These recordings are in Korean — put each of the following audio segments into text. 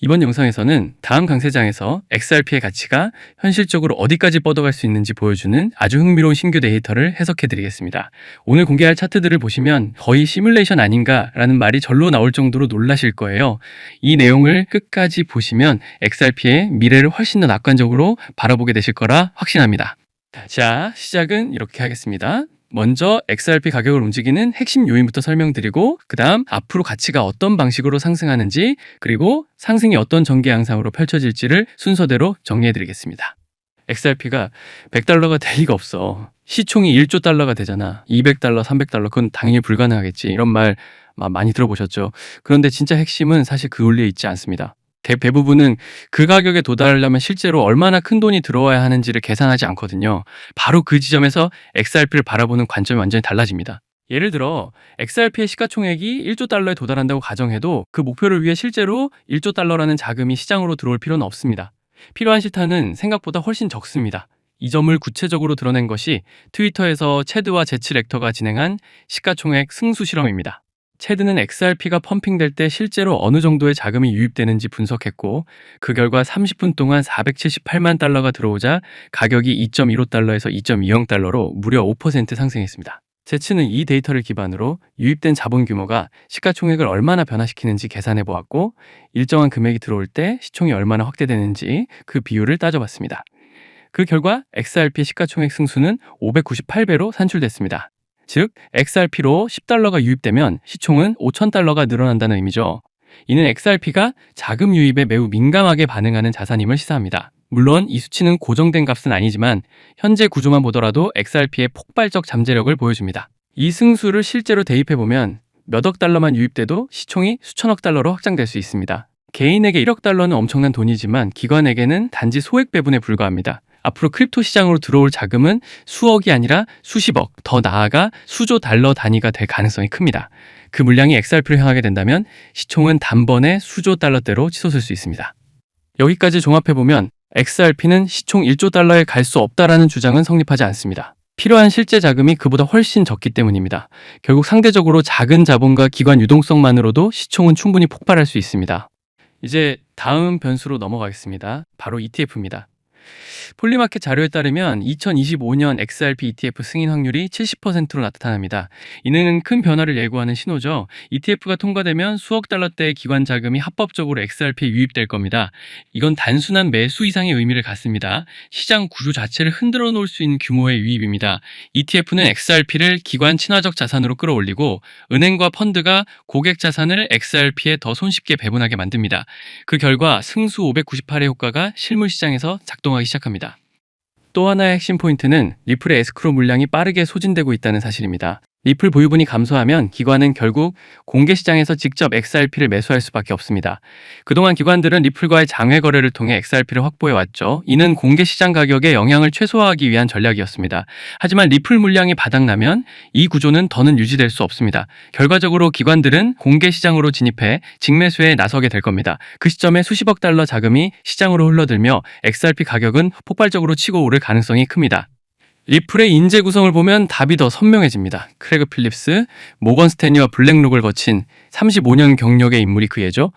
이번 영상에서는 다음 강세장에서 XRP의 가치가 현실적으로 어디까지 뻗어갈 수 있는지 보여주는 아주 흥미로운 신규 데이터를 해석해 드리겠습니다. 오늘 공개할 차트들을 보시면 거의 시뮬레이션 아닌가라는 말이 절로 나올 정도로 놀라실 거예요. 이 내용을 끝까지 보시면 XRP의 미래를 훨씬 더 낙관적으로 바라보게 되실 거라 확신합니다. 자, 시작은 이렇게 하겠습니다. 먼저 XRP 가격을 움직이는 핵심 요인부터 설명드리고 그다음 앞으로 가치가 어떤 방식으로 상승하는지 그리고 상승이 어떤 전개 양상으로 펼쳐질지를 순서대로 정리해 드리겠습니다. XRP가 100달러가 될 리가 없어. 시총이 1조 달러가 되잖아. 200달러, 300달러 그건 당연히 불가능하겠지. 이런 말 많이 들어보셨죠. 그런데 진짜 핵심은 사실 그 논리에 있지 않습니다. 대부분은 그 가격에 도달하려면 실제로 얼마나 큰 돈이 들어와야 하는지를 계산하지 않거든요. 바로 그 지점에서 XRP를 바라보는 관점이 완전히 달라집니다. 예를 들어 XRP의 시가총액이 1조 달러에 도달한다고 가정해도 그 목표를 위해 실제로 1조 달러라는 자금이 시장으로 들어올 필요는 없습니다. 필요한 시타는 생각보다 훨씬 적습니다. 이 점을 구체적으로 드러낸 것이 트위터에서 체드와 제츠 렉터가 진행한 시가총액 승수 실험입니다. 체드는 XRP가 펌핑될 때 실제로 어느 정도의 자금이 유입되는지 분석했고 그 결과 30분 동안 478만 달러가 들어오자 가격이 2.15달러에서 2.20달러로 무려 5% 상승했습니다. 제츠는 이 데이터를 기반으로 유입된 자본 규모가 시가총액을 얼마나 변화시키는지 계산해 보았고 일정한 금액이 들어올 때 시총이 얼마나 확대되는지 그 비율을 따져봤습니다. 그 결과 XRP 시가총액 승수는 598배로 산출됐습니다. 즉 XRP로 10달러가 유입되면 시총은 5천달러가 늘어난다는 의미죠. 이는 XRP가 자금 유입에 매우 민감하게 반응하는 자산임을 시사합니다. 물론 이 수치는 고정된 값은 아니지만 현재 구조만 보더라도 XRP의 폭발적 잠재력을 보여줍니다. 이 승수를 실제로 대입해보면 몇억 달러만 유입돼도 시총이 수천억 달러로 확장될 수 있습니다. 개인에게 1억 달러는 엄청난 돈이지만 기관에게는 단지 소액 배분에 불과합니다. 앞으로 크립토 시장으로 들어올 자금은 수억이 아니라 수십억, 더 나아가 수조 달러 단위가 될 가능성이 큽니다. 그 물량이 XRP로 향하게 된다면 시총은 단번에 수조 달러대로 치솟을 수 있습니다. 여기까지 종합해보면 XRP는 시총 1조 달러에 갈 수 없다라는 주장은 성립하지 않습니다. 필요한 실제 자금이 그보다 훨씬 적기 때문입니다. 결국 상대적으로 작은 자본과 기관 유동성만으로도 시총은 충분히 폭발할 수 있습니다. 이제 다음 변수로 넘어가겠습니다. 바로 ETF입니다. 폴리마켓 자료에 따르면 2025년 XRP ETF 승인 확률이 70%로 나타납니다. 이는 큰 변화를 예고하는 신호죠. ETF가 통과되면 수억 달러대의 기관 자금이 합법적으로 XRP에 유입될 겁니다. 이건 단순한 매수 이상의 의미를 갖습니다. 시장 구조 자체를 흔들어 놓을 수 있는 규모의 유입입니다. ETF는 XRP를 기관 친화적 자산으로 끌어올리고 은행과 펀드가 고객 자산을 XRP에 더 손쉽게 배분하게 만듭니다. 그 결과 승수 598의 효과가 실물 시장에서 작동 하기 시작합니다. 또 하나의 핵심 포인트는 리플의 에스크로 물량이 빠르게 소진되고 있다는 사실입니다. 리플 보유분이 감소하면 기관은 결국 공개 시장에서 직접 XRP를 매수할 수밖에 없습니다. 그동안 기관들은 리플과의 장외 거래를 통해 XRP를 확보해 왔죠. 이는 공개 시장 가격에 영향을 최소화하기 위한 전략이었습니다. 하지만 리플 물량이 바닥나면 이 구조는 더는 유지될 수 없습니다. 결과적으로 기관들은 공개 시장으로 진입해 직매수에 나서게 될 겁니다. 그 시점에 수십억 달러 자금이 시장으로 흘러들며 XRP 가격은 폭발적으로 치고 오를 가능성이 큽니다. 리플의 인재 구성을 보면 답이 더 선명해집니다. 크레그 필립스, 모건 스탠리와 블랙록을 거친 35년 경력의 인물이 그 예죠.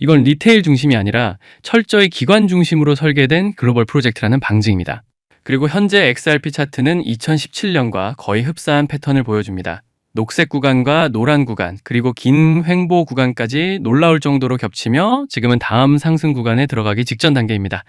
이건 리테일 중심이 아니라 철저히 기관 중심으로 설계된 글로벌 프로젝트라는 방증입니다. 그리고 현재 XRP 차트는 2017년과 거의 흡사한 패턴을 보여줍니다. 녹색 구간과 노란 구간, 그리고 긴 횡보 구간까지 놀라울 정도로 겹치며 지금은 다음 상승 구간에 들어가기 직전 단계입니다.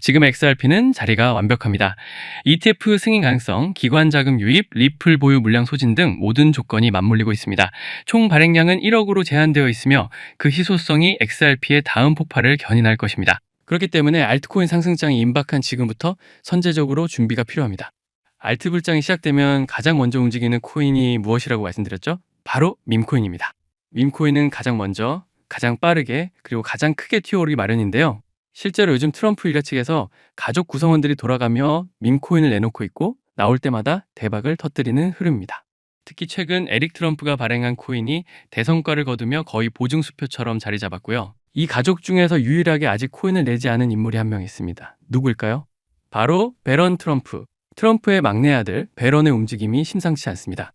지금 XRP는 자리가 완벽합니다. ETF 승인 가능성, 기관 자금 유입, 리플 보유 물량 소진 등 모든 조건이 맞물리고 있습니다. 총 발행량은 1억으로 제한되어 있으며 그 희소성이 XRP의 다음 폭발을 견인할 것입니다. 그렇기 때문에 알트코인 상승장이 임박한 지금부터 선제적으로 준비가 필요합니다. 알트 불장이 시작되면 가장 먼저 움직이는 코인이 무엇이라고 말씀드렸죠? 바로 밈코인입니다. 밈코인은 가장 먼저, 가장 빠르게, 그리고 가장 크게 튀어오르기 마련인데요. 실제로 요즘 트럼프 일가 측에서 가족 구성원들이 돌아가며 밈코인을 내놓고 있고 나올 때마다 대박을 터뜨리는 흐름입니다. 특히 최근 에릭 트럼프가 발행한 코인이 대성과를 거두며 거의 보증수표처럼 자리 잡았고요. 이 가족 중에서 유일하게 아직 코인을 내지 않은 인물이 한 명 있습니다. 누구일까요? 바로 베런 트럼프, 트럼프의 막내 아들 베런의 움직임이 심상치 않습니다.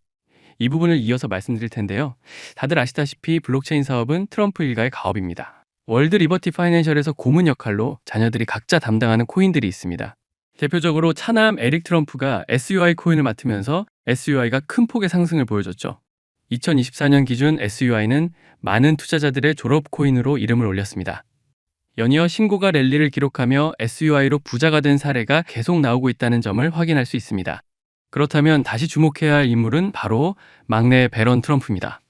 이 부분을 이어서 말씀드릴 텐데요. 다들 아시다시피 블록체인 사업은 트럼프 일가의 가업입니다. 월드 리버티 파이낸셜에서 고문 역할로 자녀들이 각자 담당하는 코인들이 있습니다. 대표적으로 차남 에릭 트럼프가 SUI 코인을 맡으면서 SUI가 큰 폭의 상승을 보여줬죠. 2024년 기준 SUI는 많은 투자자들의 졸업 코인으로 이름을 올렸습니다. 연이어 신고가 랠리를 기록하며 SUI로 부자가 된 사례가 계속 나오고 있다는 점을 확인할 수 있습니다. 그렇다면 다시 주목해야 할 인물은 바로 막내 베런 트럼프입니다.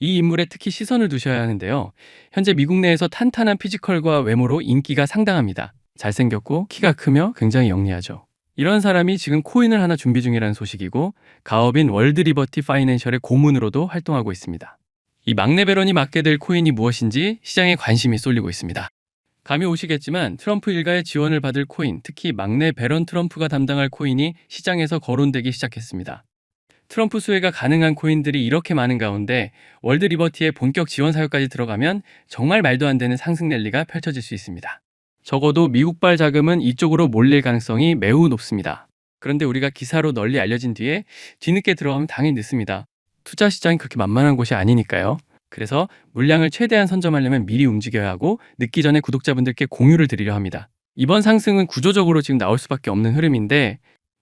이 인물에 특히 시선을 두셔야 하는데요. 현재 미국 내에서 탄탄한 피지컬과 외모로 인기가 상당합니다. 잘생겼고 키가 크며 굉장히 영리하죠. 이런 사람이 지금 코인을 하나 준비 중이라는 소식이고 가업인 월드 리버티 파이낸셜의 고문으로도 활동하고 있습니다. 이 막내 베런이 맡게 될 코인이 무엇인지 시장에 관심이 쏠리고 있습니다. 감이 오시겠지만 트럼프 일가의 지원을 받을 코인, 특히 막내 베런 트럼프가 담당할 코인이 시장에서 거론되기 시작했습니다. 트럼프 수혜가 가능한 코인들이 이렇게 많은 가운데 월드 리버티의 본격 지원 사역까지 들어가면 정말 말도 안 되는 상승 랠리가 펼쳐질 수 있습니다. 적어도 미국발 자금은 이쪽으로 몰릴 가능성이 매우 높습니다. 그런데 우리가 기사로 널리 알려진 뒤에 뒤늦게 들어가면 당연히 늦습니다. 투자 시장이 그렇게 만만한 곳이 아니니까요. 그래서 물량을 최대한 선점하려면 미리 움직여야 하고 늦기 전에 구독자분들께 공유를 드리려 합니다. 이번 상승은 구조적으로 지금 나올 수밖에 없는 흐름인데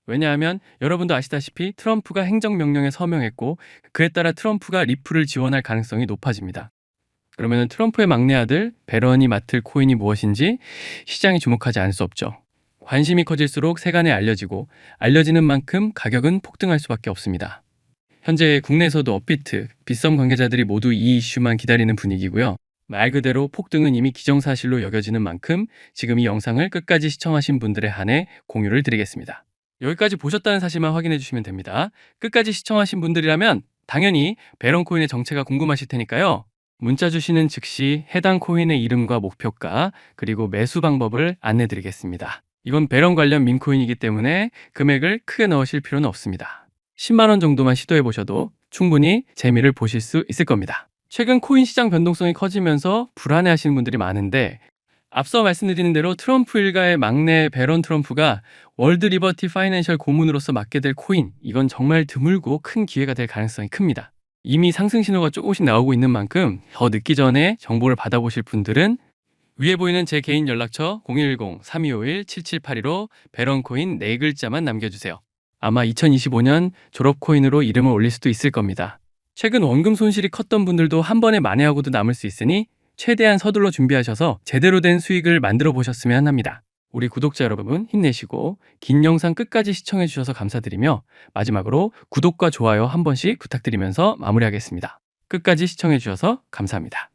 왜냐하면 여러분도 아시다시피 트럼프가 행정명령에 서명했고 그에 따라 트럼프가 리플을 지원할 가능성이 높아집니다. 그러면 트럼프의 막내 아들 베런이 맡을 코인이 무엇인지 시장이 주목하지 않을 수 없죠. 관심이 커질수록 세간에 알려지고 알려지는 만큼 가격은 폭등할 수밖에 없습니다. 현재 국내에서도 업비트, 빗썸 관계자들이 모두 이 이슈만 기다리는 분위기고요. 말 그대로 폭등은 이미 기정사실로 여겨지는 만큼 지금 이 영상을 끝까지 시청하신 분들에 한해 공유를 드리겠습니다. 여기까지 보셨다는 사실만 확인해 주시면 됩니다. 끝까지 시청하신 분들이라면 당연히 베런 코인의 정체가 궁금하실 테니까요. 문자 주시는 즉시 해당 코인의 이름과 목표가 그리고 매수 방법을 안내 드리겠습니다. 이건 베런 관련 민코인이기 때문에 금액을 크게 넣으실 필요는 없습니다. 10만원 정도만 시도해 보셔도 충분히 재미를 보실 수 있을 겁니다. 최근 코인 시장 변동성이 커지면서 불안해 하시는 분들이 많은데 앞서 말씀드린 대로 트럼프 일가의 막내 베런 트럼프가 월드 리버티 파이낸셜 고문으로서 맡게 될 코인 이건 정말 드물고 큰 기회가 될 가능성이 큽니다. 이미 상승 신호가 조금씩 나오고 있는 만큼 더 늦기 전에 정보를 받아보실 분들은 위에 보이는 제 개인 연락처 010-3251-7782로 베런코인 4글자만 남겨주세요. 아마 2025년 졸업 코인으로 이름을 올릴 수도 있을 겁니다. 최근 원금 손실이 컸던 분들도 한 번에 만회하고도 남을 수 있으니 최대한 서둘러 준비하셔서 제대로 된 수익을 만들어 보셨으면 합니다. 우리 구독자 여러분 힘내시고 긴 영상 끝까지 시청해 주셔서 감사드리며 마지막으로 구독과 좋아요 한 번씩 부탁드리면서 마무리하겠습니다. 끝까지 시청해 주셔서 감사합니다.